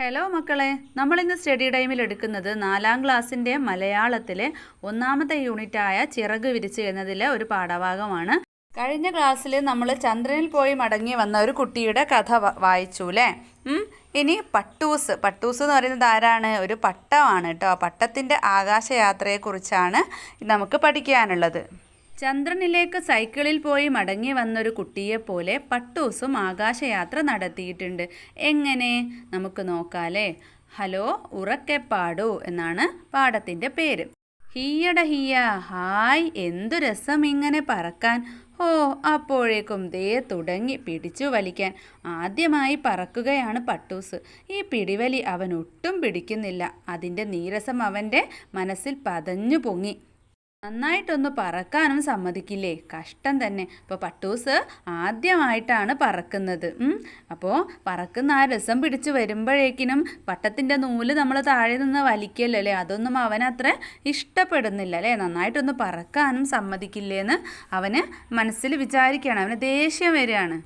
Hello മക്കളെ. നമ്മൾ ഇന്ന് സ്റ്റഡി ടൈമിൽ എടുക്കുന്നത് നാലാം ക്ലാസ്സിന്റെ മലയാളത്തിലെ ഒന്നാമത്തെ യൂണിറ്റായ ചിറക് വിരിച്ച് എന്നതിലെ ഒരു പാഠഭാഗമാണ്. കഴിഞ്ഞ ക്ലാസ്സിൽ നമ്മൾ ചന്ദ്രനിൽ പോയി മടങ്ങി വന്ന ഒരു കുട്ടിയുടെ കഥ വായിച്ചു അല്ലേ ഇനി പട്ടൂസ്. പട്ടൂസ് എന്ന് പറയുന്നത് ആരാണ്? ഒരു പട്ടമാണ് കേട്ടോ. പട്ടത്തിന്റെ ആകാശയാത്രയെക്കുറിച്ചാണ് നമുക്ക് പഠിക്കാനുള്ളത്. ചന്ദ്രനിലേക്ക് സൈക്കിളിൽ പോയി മടങ്ങി വന്നൊരു കുട്ടിയെപ്പോലെ പട്ടൂസും ആകാശയാത്ര നടത്തിയിട്ടുണ്ട്. എങ്ങനെ? നമുക്ക് നോക്കാലേ ഹലോ ഉറക്കെ പാടൂ എന്നാണ് പാടത്തിന്റെ പേര്. ഹീയട ഹീയ ഹായ് എന്തു രസം ഇങ്ങനെ പറക്കാൻ? ഓ അപ്പോഴേക്കും ദേ തുടങ്ങി പിടിച്ചു വലിക്കാൻ. ആദ്യമായി പറക്കുകയാണ് പട്ടൂസ്. ഈ പിടിവലി അവൻ ഒട്ടും പിടിക്കുന്നില്ല. അതിന്റെ നീരസം അവന്റെ മനസ്സിൽ പതഞ്ഞു പൊങ്ങി. നന്നായിട്ടൊന്ന് പറക്കാനും സമ്മതിക്കില്ലേ? കഷ്ടം തന്നെ. അപ്പോൾ പട്ടൂസ് ആദ്യമായിട്ടാണ് പറക്കുന്നത്. അപ്പോൾ പറക്കുന്ന ആ രസം പിടിച്ച് വരുമ്പോഴേക്കിനും പട്ടത്തിന്റെ നൂൽ നമ്മൾ താഴെ നിന്ന് വലിക്കല്ലോ അല്ലേ? അതൊന്നും അവനത്ര ഇഷ്ടപ്പെടുന്നില്ല അല്ലേ? നന്നായിട്ടൊന്ന് പറക്കാനും സമ്മതിക്കില്ലേന്ന് അവന് മനസ്സിൽ വിചാരിക്കുകയാണ്. അവന് ദേഷ്യം വരികയാണ്.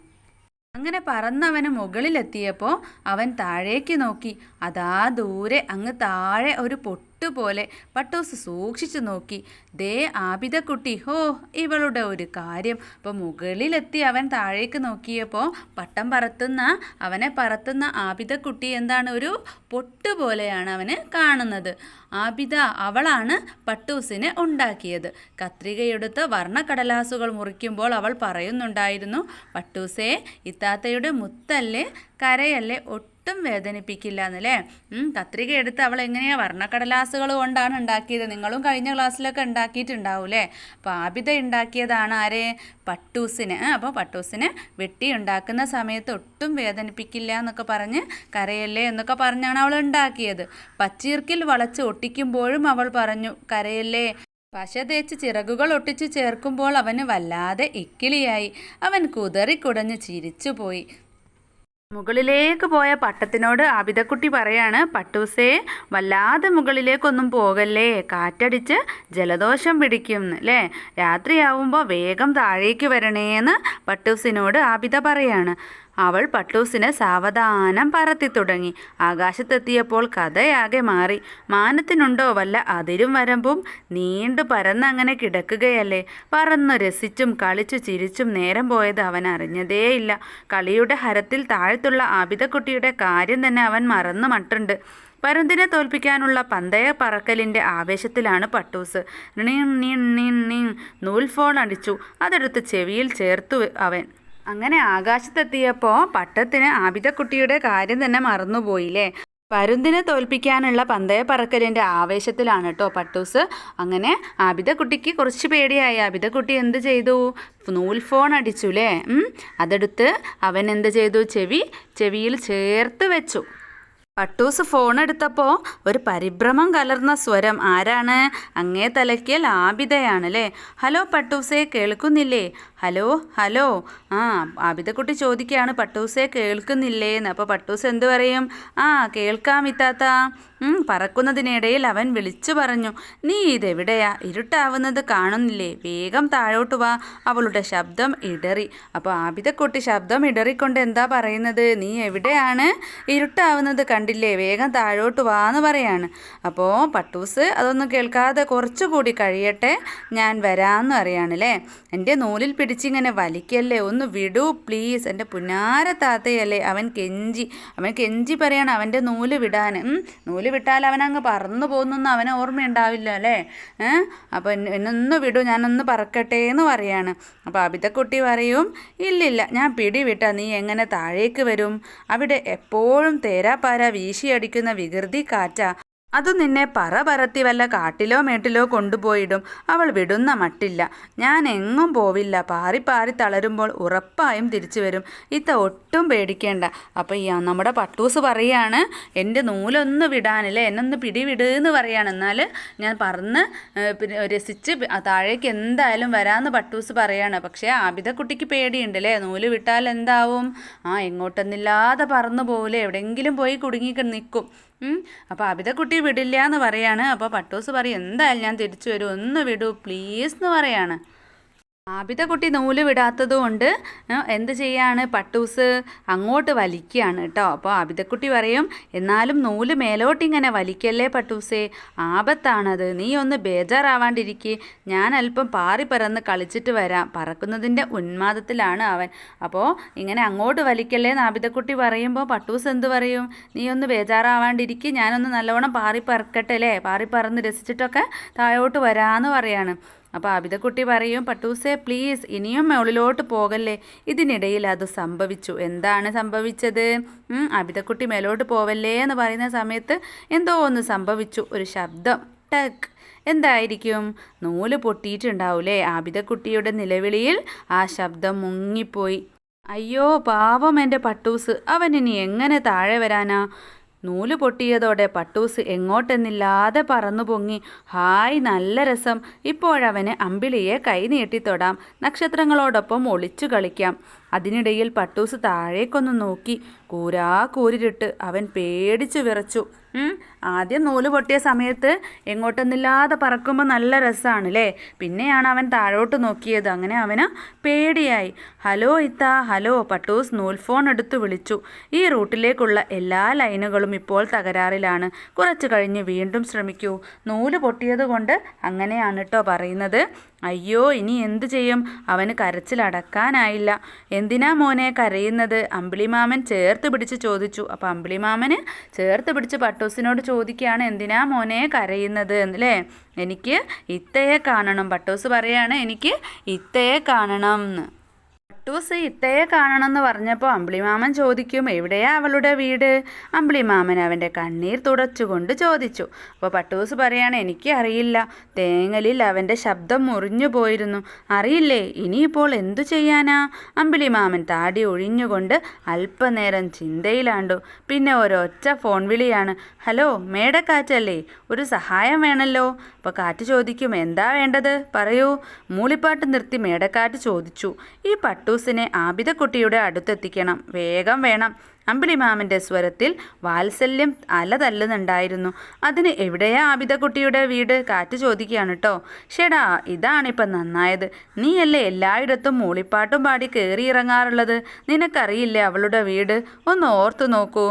അങ്ങനെ പറന്നവന് മുകളിലെത്തിയപ്പോൾ അവൻ താഴേക്ക് നോക്കി. അതാ ദൂരെ അങ്ങ് താഴെ ഒരു പൊട്ടുപോലെ പട്ടൂസ് സൂക്ഷിച്ചു നോക്കി. ദേ ആബിദക്കുട്ടി ഹോ ഇവളുടെ ഒരു കാര്യം. അപ്പോൾ മുകളിലെത്തി അവൻ താഴേക്ക് നോക്കിയപ്പോൾ പട്ടം പറത്തുന്ന അവനെ പറത്തുന്ന ആബിദക്കുട്ടി എന്താണ് ഒരു പൊട്ടുപോലെയാണ് അവന് കാണുന്നത്. ആബിദ അവളാണ് പട്ടൂസിനെ ഉണ്ടാക്കിയത്. കത്രികയെടുത്ത് വർണക്കടലാസുകൾ മുറിക്കുമ്പോൾ അവൾ പറയുന്നുണ്ടായിരുന്നു പട്ടൂസേ ഇത്താത്തയുടെ മുത്തല്ലേ കരയല്ലേ ഒട്ടും വേദനിപ്പിക്കില്ല എന്നല്ലേ കത്രിക എടുത്ത് അവൾ എങ്ങനെയാ വർണക്കടലാസുകൾ കൊണ്ടാണ് ഉണ്ടാക്കിയത്? നിങ്ങളും കഴിഞ്ഞ ക്ലാസ്സിലൊക്കെ ഉണ്ടാക്കിയിട്ടുണ്ടാവൂലേ അപ്പോൾ ആബിത ഉണ്ടാക്കിയതാണ് ആരെ? പട്ടൂസിന്. അപ്പോൾ പട്ടൂസിന് വെട്ടി ഉണ്ടാക്കുന്ന സമയത്ത് ഒട്ടും വേദനിപ്പിക്കില്ല എന്നൊക്കെ പറഞ്ഞ് കരയല്ലേ എന്നൊക്കെ പറഞ്ഞാണ് അവൾ ഉണ്ടാക്കിയത്. പച്ചീർക്കിൽ വളച്ച് ഒട്ടിക്കുമ്പോഴും അവൾ പറഞ്ഞു കരയല്ലേ? പശ തേച്ച് ചിറകുകൾ ഒട്ടിച്ച് ചേർക്കുമ്പോൾ അവന് വല്ലാതെ ഇക്കിളിയായി. അവൻ കുതറിക്കുടഞ്ഞ് ചിരിച്ചുപോയി. മുകളിലേക്ക് പോയ പട്ടത്തിനോട് ആബിദക്കുട്ടി പറയാണ് പട്ടൂസേ വല്ലാതെ മുകളിലേക്കൊന്നും പോകല്ലേ? കാറ്റടിച്ച് ജലദോഷം പിടിക്കും അല്ലേ രാത്രിയാവുമ്പോൾ വേഗം താഴേക്ക് വരണേന്ന് പട്ടൂസിനോട് ആബിദ പറയാണ്. അവൾ പട്ടൂസിനെ സാവധാനം പറത്തി തുടങ്ങി. ആകാശത്തെത്തിയപ്പോൾ കഥയാകെ മാറി. മാനത്തിനുണ്ടോ വല്ല അതിരും വരമ്പും? നീണ്ടു പരന്നങ്ങനെ കിടക്കുകയല്ലേ? പറന്നു രസിച്ചും കളിച്ചു ചിരിച്ചും നേരം പോയത് അവൻ അറിഞ്ഞതേയില്ല. കളിയുടെ ഹരത്തിൽ താഴ്ത്തുള്ള ആബിദക്കുട്ടിയുടെ കാര്യം തന്നെ അവൻ മറന്നു മട്ടുണ്ട്. പരുന്തിനെ തോൽപ്പിക്കാനുള്ള പന്തയ പറക്കലിന്റെ ആവേശത്തിലാണ് പട്ടൂസ്. നീൺ നീൺ നീൺ നീൺ നൂൽഫോൺ അടിച്ചു. അതെടുത്ത് ചെവിയിൽ ചേർത്തു അവൻ. അങ്ങനെ ആകാശത്തെത്തിയപ്പോൾ പട്ടത്തിന് ആബിദക്കുട്ടിയുടെ കാര്യം തന്നെ മറന്നുപോയില്ലേ? പരുന്തിനെ തോൽപ്പിക്കാനുള്ള പന്തയ പറക്കലിന്റെ ആവേശത്തിലാണ് കേട്ടോ പട്ടൂസ്. അങ്ങനെ അബിതക്കുട്ടിക്ക് കുറച്ച് പേടിയായി. അബിതക്കുട്ടി എന്ത് ചെയ്തു? നൂൽ ഫോൺ അടിച്ചു അല്ലേ അതെടുത്ത് അവൻ എന്ത് ചെയ്തു? ചെവി ചെവിയിൽ ചേർത്ത് വെച്ചു. പട്ടൂസ് ഫോൺ എടുത്തപ്പോൾ ഒരു പരിഭ്രമം കലർന്ന സ്വരം. ആരാണ്? അങ്ങേ തലയ്ക്കൽ ആബിദയാണ് ഹലോ പട്ടൂസേ കേൾക്കുന്നില്ലേ? Hello hello. ആ ആബിദക്കുട്ടി ചോദിക്കുകയാണ് പട്ടൂസേ കേൾക്കുന്നില്ലേ എന്ന് അപ്പോൾ പട്ടൂസ് എന്തു പറയും? ആ കേൾക്കാം ഇത്താത്ത. പറക്കുന്നതിനിടയിൽ അവൻ വിളിച്ചു പറഞ്ഞു നീ ഇതെവിടെയാ? ഇരുട്ടാവുന്നത് കാണുന്നില്ലേ? വേഗം താഴോട്ട് വാ. അവളുടെ ശബ്ദം ഇടറി. അപ്പോൾ ആബിതക്കുട്ടി ശബ്ദം ഇടറിക്കൊണ്ട് എന്താ പറയുന്നത്? നീ എവിടെയാണ്? ഇരുട്ടാവുന്നത് കണ്ടില്ലേ? വേഗം താഴോട്ട് വാ എന്ന് പറയാണ്. അപ്പോൾ പട്ടൂസ് അതൊന്നും കേൾക്കാതെ കുറച്ചുകൂടി കഴിയട്ടെ ഞാൻ വരാമെന്ന് അറിയാണല്ലേ എന്റെ നൂലിൽ പിടിച്ചിങ്ങനെ വലിക്കല്ലേ? ഒന്ന് വിടൂ പ്ലീസ്. എന്റെ പുന്നാര താത്തയല്ലേ? അവൻ കെഞ്ചി. അവൻ കെഞ്ചി പറയാണ് അവന്റെ നൂൽ വിടാൻ. നൂൽ വിട്ടാൽ അവൻ അങ്ങ് പറന്നു പോകുന്നൊന്നും അവന് ഓർമ്മയുണ്ടാവില്ല അല്ലേ? അപ്പോൾ എന്നെ എന്നൊന്ന് വിടൂ ഞാനൊന്ന് പറക്കട്ടെ എന്ന് പറയാണ്. അപ്പോൾ അബിതക്കുട്ടി പറയും ഇല്ലില്ല ഞാൻ പിടിവിട്ടാ നീ എങ്ങനെ താഴേക്ക് വരും? അവിടെ എപ്പോഴും തേരാപ്പാര വീശിയടിക്കുന്ന വികൃതി കാറ്റാ അത് നിന്നെ പറ പറത്തി വല്ല കാട്ടിലോ മേട്ടിലോ കൊണ്ടുപോയിടും. അവൾ വിടുന്ന മട്ടില്ല. ഞാൻ എങ്ങും പോവില്ല. പാറി പാറി തളരുമ്പോൾ ഉറപ്പായും തിരിച്ചു വരും. ഇത്ത ഒട്ടും പേടിക്കേണ്ട. അപ്പോൾ ഈ നമ്മുടെ പട്ടൂസ് പറയാണ് എന്റെ നൂലൊന്ന് വിടാനല്ലേ എന്നൊന്ന് പിടിവിട് എന്ന് പറയാണ്. എന്നാൽ ഞാൻ പറന്ന് രസിച്ച് താഴേക്ക് എന്തായാലും വരാമെന്ന് പട്ടൂസ് പറയാണ്. പക്ഷേ ആബിദക്കുട്ടിക്ക് പേടിയുണ്ട് അല്ലേ നൂൽ വിട്ടാൽ എന്താവും? ആ എങ്ങോട്ടെന്നില്ലാതെ പറന്നു പോകില്ലേ എവിടെയെങ്കിലും പോയി കുടുങ്ങി നിൽക്കും അപ്പോൾ അബിതക്കുട്ടി വിടില്ല എന്ന് പറയാണ്. അപ്പോൾ പട്ടൂസ് പറയും എന്തായാലും ഞാൻ തിരിച്ചു വരും. ഒന്ന് വിടൂ പ്ലീസ് എന്ന് പറയാണ്. ആബിദക്കുട്ടി നൂൽ വിടാത്തതുകൊണ്ട് എന്ത് ചെയ്യാണ്? പട്ടൂസ് അങ്ങോട്ട് വലിക്കുകയാണ് കേട്ടോ. അപ്പോൾ ആബിതക്കുട്ടി പറയും എന്നാലും നൂൽ മേലോട്ടിങ്ങനെ വലിക്കല്ലേ പട്ടൂസേ? ആപത്താണത്. നീ ഒന്ന് ബേജാറാവാണ്ടിരിക്കെ. ഞാൻ അല്പം പാറി പറന്ന് കളിച്ചിട്ട് വരാം. പറക്കുന്നതിന്റെ ഉന്മാദത്തിലാണ് അവൻ. അപ്പോൾ ഇങ്ങനെ അങ്ങോട്ട് വലിക്കല്ലേ എന്ന് ആബിതക്കുട്ടി പറയുമ്പോൾ പട്ടൂസ് എന്ത് പറയും? നീ ഒന്ന് ബേജാറാവാണ്ടിരിക്കെ. ഞാനൊന്ന് നല്ലവണ്ണം പാറി പറക്കട്ടെ അല്ലേ? പാറി പറന്ന് രസിച്ചിട്ടൊക്കെ താഴോട്ട് വരാമെന്ന് പറയാണ്. അപ്പോൾ അബിതക്കുട്ടി പറയും പട്ടൂസേ പ്ലീസ് ഇനിയും മുകളിലോട്ട് പോകല്ലേ? ഇതിനിടയിൽ അത് സംഭവിച്ചു. എന്താണ് സംഭവിച്ചത്? അബിതക്കുട്ടി മേലോട്ട് പോവല്ലേ എന്ന് പറയുന്ന സമയത്ത് എന്തോ ഒന്ന് സംഭവിച്ചു. ഒരു ശബ്ദം ടക്ക് എന്തായിരിക്കും? നൂൽ പൊട്ടിയിട്ടുണ്ടാവൂലേ? ആബിതക്കുട്ടിയുടെ നിലവിളിയിൽ ആ ശബ്ദം മുങ്ങിപ്പോയി. അയ്യോ പാവം എന്റെ പട്ടൂസ്. അവൻ ഇനി എങ്ങനെ താഴെ വരാനാ? നൂൽ പൊട്ടിയതോടെ പട്ടൂസ് എങ്ങോട്ടെന്നില്ലാതെ പറന്നു പൊങ്ങി ഹായ് നല്ല രസം. ഇപ്പോഴവന് അമ്പിളിയെ കൈനീട്ടിത്തൊടാം തൊടാം നക്ഷത്രങ്ങളോടൊപ്പം ഒളിച്ചു കളിക്കാം. അതിനിടയിൽ പട്ടൂസ് താഴേക്കൊന്ന് നോക്കി കൂരാ കൂരിരിട്ട് അവൻ പേടിച്ചു വിറച്ചു. ആദ്യം നൂൽ പൊട്ടിയ സമയത്ത് എങ്ങോട്ടെന്നില്ലാതെ പറക്കുമ്പോൾ നല്ല രസമാണ് അല്ലേ പിന്നെയാണ് അവൻ താഴോട്ട് നോക്കിയത്. അങ്ങനെ അവന് പേടിയായി. ഹലോ ഇത്ത ഹലോ പട്ടൂസ് നൂൽ ഫോൺ എടുത്തു വിളിച്ചു. ഈ റൂട്ടിലേക്കുള്ള എല്ലാ ലൈനുകളും ഇപ്പോൾ തകരാറിലാണ്. കുറച്ച് കഴിഞ്ഞ് വീണ്ടും ശ്രമിക്കൂ. നൂൽ പൊട്ടിയത് കൊണ്ട് അങ്ങനെയാണ് കേട്ടോ പറയുന്നത്. അയ്യോ ഇനി എന്ത് ചെയ്യും? അവന് കരച്ചിലടക്കാനായില്ല എന്തിനാ മോനെ കരയുന്നത്? അമ്പിളിമാമൻ ചേർത്ത് പിടിച്ച് ചോദിച്ചു. അപ്പോൾ അമ്പിളിമാമന് ചേർത്ത് പിടിച്ച് പട്ടൂസിനോട് ചോദിക്കുകയാണ് എന്തിനാ മോനെ കരയുന്നത്? എന്നല്ലേ എനിക്ക് ഇത്തയെ കാണണം. പട്ടൂസ് പറയാണ് എനിക്ക് ഇത്തയെ കാണണം എന്ന് പട്ടൂസ് ഇത്തയെ കാണണമെന്ന് പറഞ്ഞപ്പോൾ അമ്പിളിമാമൻ ചോദിക്കും എവിടെയാ അവളുടെ വീട്? അമ്പിളിമാമൻ അവന്റെ കണ്ണീർ തുടച്ചുകൊണ്ട് ചോദിച്ചു. അപ്പോൾ പട്ടൂസ് പറയാണ് എനിക്ക് അറിയില്ല. തേങ്ങലിൽ അവന്റെ ശബ്ദം മുറിഞ്ഞു പോയിരുന്നു. അറിയില്ലേ? ഇനിയിപ്പോൾ എന്തു ചെയ്യാനാ? അമ്പിളിമാമൻ താടി ഒഴിഞ്ഞുകൊണ്ട് അല്പനേരം ചിന്തയിലാണ്ടു. പിന്നെ ഒരൊറ്റ ഫോൺ വിളിയാണ് ഹലോ മേടക്കാറ്റല്ലേ? ഒരു സഹായം വേണമല്ലോ അപ്പോൾ കാറ്റ് ചോദിക്കും എന്താ വേണ്ടത്? പറയൂ. മൂളിപ്പാട്ട് നിർത്തി മേടക്കാറ്റ് ചോദിച്ചു. ഈ പട്ടൂസിനെ ആബിദക്കുട്ടിയുടെ അടുത്തെത്തിക്കണം. വേഗം വേണം. അമ്പിളിമാമന്റെ സ്വരത്തിൽ വാത്സല്യം അല തല്ലുന്നുണ്ടായിരുന്നു അതിന് എവിടെയാ ആബിദക്കുട്ടിയുടെ വീട്? കാറ്റ് ചോദിക്കുകയാണ് കേട്ടോ ഷെടാ ഇതാണിപ്പം നന്നായത്. നീയല്ലേ എല്ലായിടത്തും മൂളിപ്പാട്ടും പാടി കയറിയിറങ്ങാറുള്ളത് നിനക്കറിയില്ലേ അവളുടെ വീട്? ഒന്ന് ഓർത്തു നോക്കൂ.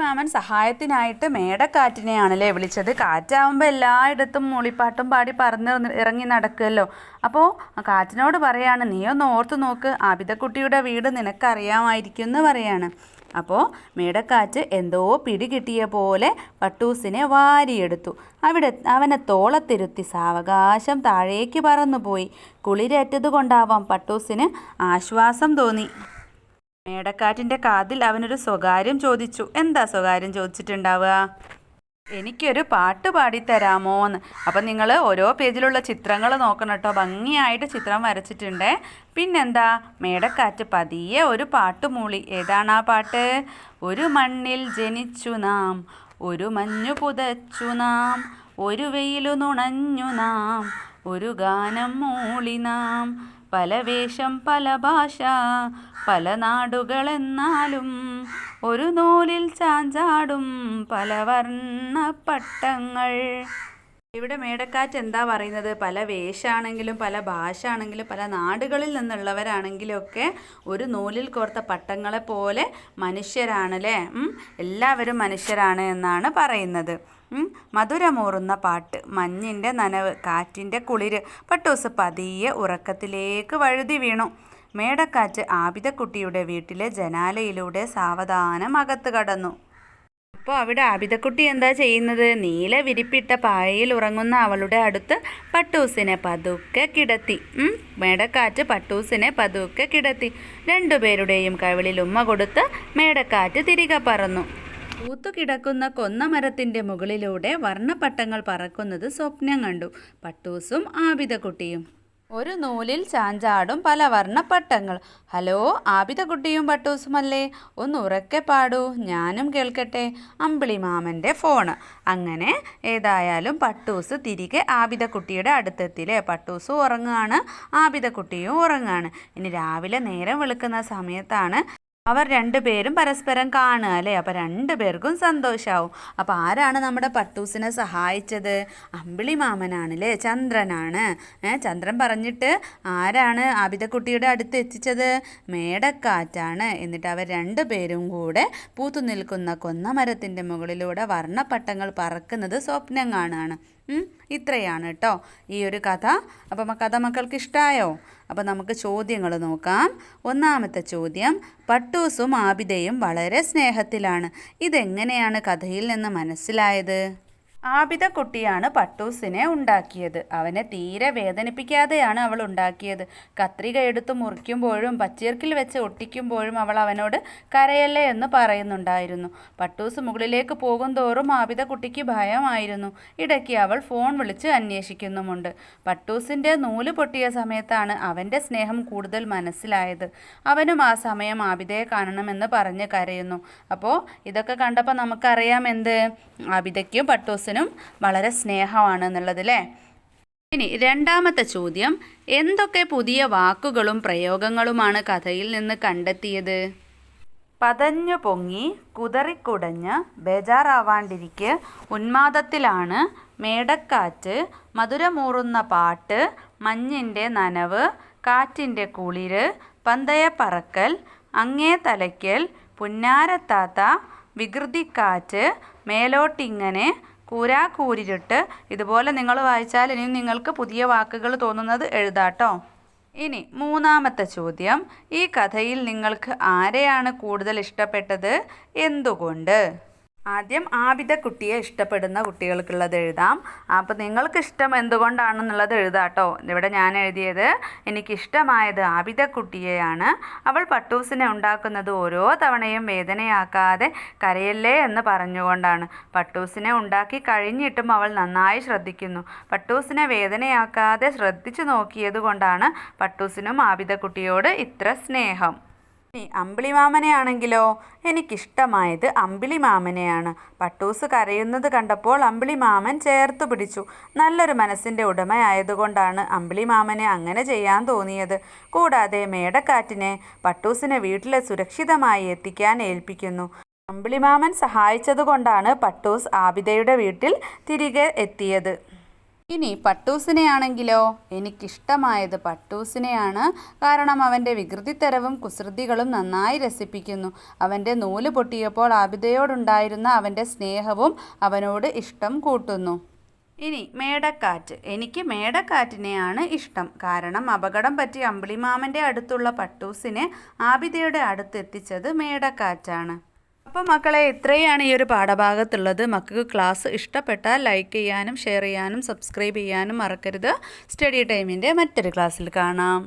മാമൻ സഹായത്തിനായിട്ട് മേടക്കാറ്റിനെയാണല്ലേ വിളിച്ചത്? കാറ്റാവുമ്പോൾ എല്ലായിടത്തും മൂളിപ്പാട്ടും പാടി പറന്ന് ഇറങ്ങി നടക്കുമല്ലോ അപ്പോൾ കാറ്റിനോട് പറയാണ് നീ ഒന്ന് ഓർത്തു നോക്ക് ആബിദക്കുട്ടിയുടെ വീട് നിനക്കറിയാമായിരിക്കും എന്ന് പറയാണ്. അപ്പോൾ മേടക്കാറ്റ് എന്തോ പിടി കിട്ടിയ പോലെ പട്ടൂസിനെ വാരിയെടുത്തു. അവിടെ അവനെ തോളത്തിരുത്തി സാവകാശം താഴേക്ക് പറന്നുപോയി. കുളിരേറ്റത് കൊണ്ടാവാം പട്ടൂസിന് ആശ്വാസം തോന്നി. മേടക്കാറ്റിന്റെ കാതിൽ അവനൊരു സ്വകാര്യം ചോദിച്ചു. എന്താ സ്വകാര്യം ചോദിച്ചിട്ടുണ്ടാവുക? എനിക്കൊരു പാട്ട് പാടിത്തരാമോ എന്ന് അപ്പം നിങ്ങൾ ഓരോ പേജിലുള്ള ചിത്രങ്ങൾ നോക്കണം കേട്ടോ. ഭംഗിയായിട്ട് ചിത്രം വരച്ചിട്ടുണ്ട്. പിന്നെന്താ? മേടക്കാറ്റ് പതിയെ ഒരു പാട്ട് മൂളി. ഏതാണ് ആ പാട്ട്? ഒരു മണ്ണിൽ ജനിച്ചു നാം ഒരു മഞ്ഞു പുതച്ചു നാം ഒരു വെയിലു നുണഞ്ഞു നാം ഒരു ഗാനം മൂളി നാം പല വേഷം പല ഭാഷ പല നാടുകളെന്നാലും ഒരു നൂലിൽ ചാഞ്ചാടും പല വർണ പട്ടങ്ങൾ ഇവിടെ മേടക്കാറ്റ് എന്താ പറയുന്നത്? പല വേഷാണെങ്കിലും പല ഭാഷ ആണെങ്കിലും പല നാടുകളിൽ നിന്നുള്ളവരാണെങ്കിലും ഒക്കെ ഒരു നൂലിൽ കോർത്ത പട്ടങ്ങളെ പോലെ മനുഷ്യരാണല്ലേ അല്ലേ? എല്ലാവരും മനുഷ്യരാണ് എന്നാണ് പറയുന്നത്. മധുരമൂറുന്ന പാട്ട് മഞ്ഞിന്റെ നനവ് കാറ്റിന്റെ കുളിര് പട്ടൂസ് പതിയെ ഉറക്കത്തിലേക്ക് വഴുതി വീണു. മേടക്കാറ്റ് ആബിദക്കുട്ടിയുടെ വീട്ടിലെ ജനാലയിലൂടെ സാവധാനം അകത്ത് കടന്നു. അപ്പോൾ അവിടെ ആബിദക്കുട്ടി എന്താ ചെയ്യുന്നത്? നീല വിരിപ്പിട്ട പായയിൽ ഉറങ്ങുന്ന അവളുടെ അടുത്ത് പട്ടൂസിനെ പതുക്കെ കിടത്തി. മേടക്കാറ്റ് പട്ടൂസിനെ പതുക്കെ കിടത്തി. രണ്ടുപേരുടെയും കവിളിൽ ഉമ്മ കൊടുത്ത് മേടക്കാറ്റ് തിരികെ പറന്നു. പൂത്തുകിടക്കുന്ന കൊന്നമരത്തിന്റെ മുകളിലൂടെ വർണപ്പട്ടങ്ങൾ പറക്കുന്നത് സ്വപ്നം കണ്ടു. പട്ടൂസും ആബിദക്കുട്ടിയും ഒരു നൂലിൽ ചാഞ്ചാടും പല വർണപ്പട്ടങ്ങൾ. ഹലോ ആബിദക്കുട്ടിയും പട്ടൂസുമല്ലേ? ഒന്ന് ഉറക്കെ പാടൂ. ഞാനും കേൾക്കട്ടെ. അമ്പിളി മാമന്റെ ഫോണ്. അങ്ങനെ ഏതായാലും പട്ടൂസ് തിരികെ ആബിദക്കുട്ടിയുടെ അടുത്തെത്തില്ലേ? പട്ടൂസ് ഉറങ്ങുകയാണ്. ആബിദക്കുട്ടിയും ഉറങ്ങുകയാണ്. ഇനി രാവിലെ നേരം വെളുക്കുന്ന സമയത്താണ് അവർ രണ്ടുപേരും പരസ്പരം കാണുക അല്ലേ? അപ്പോൾ രണ്ടുപേർക്കും സന്തോഷമാവും അപ്പോൾ ആരാണ് നമ്മുടെ പട്ടൂസിനെ സഹായിച്ചത്? അമ്പിളി മാമനാണ് അല്ലേ? ചന്ദ്രനാണ്. ചന്ദ്രൻ പറഞ്ഞിട്ട് ആരാണ് ആബിദക്കുട്ടിയുടെ അടുത്ത് എത്തിച്ചത്? മേടക്കാറ്റാണ്. എന്നിട്ട് അവർ രണ്ടുപേരും കൂടെ പൂത്തു നിൽക്കുന്ന കൊന്നമരത്തിന്റെ മുകളിലൂടെ വർണപ്പട്ടങ്ങൾ പറക്കുന്നത് സ്വപ്നം കാണുകയാണ്. ഉം, ഇത്രയാണ് കേട്ടോ ഈ ഒരു കഥ. അപ്പം കഥ മക്കൾക്ക് ഇഷ്ടമായോ അപ്പം നമുക്ക് ചോദ്യങ്ങൾ നോക്കാം. ഒന്നാമത്തെ ചോദ്യം പട്ടൂസും ആബിദയും വളരെ സ്നേഹത്തിലാണ്. ഇതെങ്ങനെയാണ് കഥയിൽ നിന്ന് മനസ്സിലായത്? ആബിദ കുട്ടിയാണ് പട്ടൂസിനെ ഉണ്ടാക്കിയത്. അവനെ തീരെ വേദനിപ്പിക്കാതെയാണ് അവൾ ഉണ്ടാക്കിയത്. കത്രിക എടുത്ത് മുറിക്കുമ്പോഴും പച്ചീർക്കിൽ വെച്ച് ഒട്ടിക്കുമ്പോഴും അവൾ അവനോട് കരയല്ലേ എന്ന് പറയുന്നുണ്ടായിരുന്നു. പട്ടൂസ് മുകളിലേക്ക് പോകും തോറും ആബിദ കുട്ടിക്ക് ഭയമായിരുന്നു. ഇടയ്ക്ക് അവൾ ഫോൺ വിളിച്ച് അന്വേഷിക്കുന്നുമുണ്ട്. പട്ടൂസിന്റെ നൂൽ പൊട്ടിയ സമയത്താണ് അവന്റെ സ്നേഹം കൂടുതൽ മനസ്സിലായത്. അവനും ആ സമയം ആബിദയെ കാണണമെന്ന് പറഞ്ഞ് കരയുന്നു. അപ്പോൾ ഇതൊക്കെ കണ്ടപ്പോൾ നമുക്കറിയാം എന്ത്? ആബിദയ്ക്കും പട്ടൂസിനും വളരെ സ്നേഹമാണ് എന്നുള്ളത് അല്ലേ ഇനി രണ്ടാമത്തെ ചോദ്യം എന്തൊക്കെ പുതിയ വാക്കുകളും പ്രയോഗങ്ങളുമാണ് കഥയിൽ നിന്ന് കണ്ടെത്തിയത്? പതഞ്ഞു പൊങ്ങി കുതറിക്കുടഞ്ഞ് ബേജാറാവാണ്ടിരിക്ക് ഉന്മാദത്തിലാണ് മേടക്കാറ്റ് മധുരമൂറുന്ന പാട്ട് മഞ്ഞിന്റെ നനവ് കാറ്റിന്റെ കുളിര് പന്തയപ്പറക്കൽ അങ്ങേ തലയ്ക്കൽ പുന്നാരത്താത്ത വികൃതിക്കാറ്റ് മേലോട്ടിങ്ങനെ കൂരാക്കൂരിരുട്ട് ഇതുപോലെ നിങ്ങൾ വായിച്ചാൽ ഇനിയും നിങ്ങൾക്ക് പുതിയ വാക്കുകൾ തോന്നുന്നത് എഴുതാട്ടോ. ഇനി മൂന്നാമത്തെ ചോദ്യം. ഈ കഥയിൽ നിങ്ങൾക്ക് ആരെയാണ് കൂടുതൽ ഇഷ്ടപ്പെട്ടത്? എന്തുകൊണ്ട്? ആദ്യം ആബിദ കുട്ടിയെ ഇഷ്ടപ്പെടുന്ന കുട്ടികൾക്കുള്ളത് എഴുതാം. അപ്പോൾ നിങ്ങൾക്ക് ഇഷ്ടം എന്തുകൊണ്ടാണെന്നുള്ളത് എഴുതാട്ടോ. ഇവിടെ ഞാൻ എഴുതിയത് എനിക്കിഷ്ടമായത് ആബിദ കുട്ടിയെയാണ്. അവൾ പട്ടൂസിനെ ഉണ്ടാക്കുന്നത് ഓരോ തവണയും വേദനയാക്കാതെ കരയല്ലേ എന്ന് പറഞ്ഞുകൊണ്ടാണ്. പട്ടൂസിനെ ഉണ്ടാക്കി കഴിഞ്ഞിട്ടും അവൾ നന്നായി ശ്രദ്ധിക്കുന്നു. പട്ടൂസിനെ വേദനയാക്കാതെ ശ്രദ്ധിച്ചു നോക്കിയത് കൊണ്ടാണ് പട്ടൂസിനും ആബിദ കുട്ടിയോട് ഇത്ര സ്നേഹം. ഇനി അമ്പിളിമാമനെയാണെങ്കിലോ? എനിക്കിഷ്ടമായത് അമ്പിളിമാമനെയാണ്. പട്ടൂസ് കരയുന്നത് കണ്ടപ്പോൾ അമ്പിളിമാമൻ ചേർത്ത് പിടിച്ചു. നല്ലൊരു മനസ്സിന്റെ ഉടമയായതുകൊണ്ടാണ് അമ്പിളിമാമനെ അങ്ങനെ ചെയ്യാൻ തോന്നിയത്. കൂടാതെ മേടക്കാറ്റിനെ പട്ടൂസിനെ വീട്ടിലെ സുരക്ഷിതമായി എത്തിക്കാൻ ഏൽപ്പിക്കുന്നു. അമ്പിളിമാമൻ സഹായിച്ചതുകൊണ്ടാണ് പട്ടൂസ് ആബിദയുടെ വീട്ടിൽ തിരികെ എത്തിയത്. ഇനി പട്ടൂസിനെയാണെങ്കിലോ? എനിക്കിഷ്ടമായത് പട്ടൂസിനെയാണ്. കാരണം അവന്റെ വികൃതിത്തരവും കുസൃതികളും നന്നായി രസിപ്പിക്കുന്നു. അവന്റെ നൂൽ പൊട്ടിയപ്പോൾ ആബിദയോടുണ്ടായിരുന്ന അവന്റെ സ്നേഹവും അവനോട് ഇഷ്ടം കൂട്ടുന്നു. ഇനി മേടക്കാറ്റ്. എനിക്ക് മേടക്കാറ്റിനെയാണ് ഇഷ്ടം. കാരണം അപകടം പറ്റി അമ്പിളിമാമന്റെ അടുത്തുള്ള പട്ടൂസിനെ ആബിദയുടെ അടുത്തെത്തിച്ചത് മേടക്കാറ്റാണ്. അപ്പോൾ മക്കളെ ഇത്രയാണ് ഈ ഒരു പാഠഭാഗത്തുള്ളത്. മക്കൾക്ക് ക്ലാസ് ഇഷ്ടപ്പെട്ടാൽ ലൈക്ക് ചെയ്യാനും ഷെയർ ചെയ്യാനും സബ്സ്ക്രൈബ് ചെയ്യാനും മറക്കരുത്. സ്റ്റഡി ടൈമിന്റെ മറ്റൊരു ക്ലാസ്സിൽ കാണാം.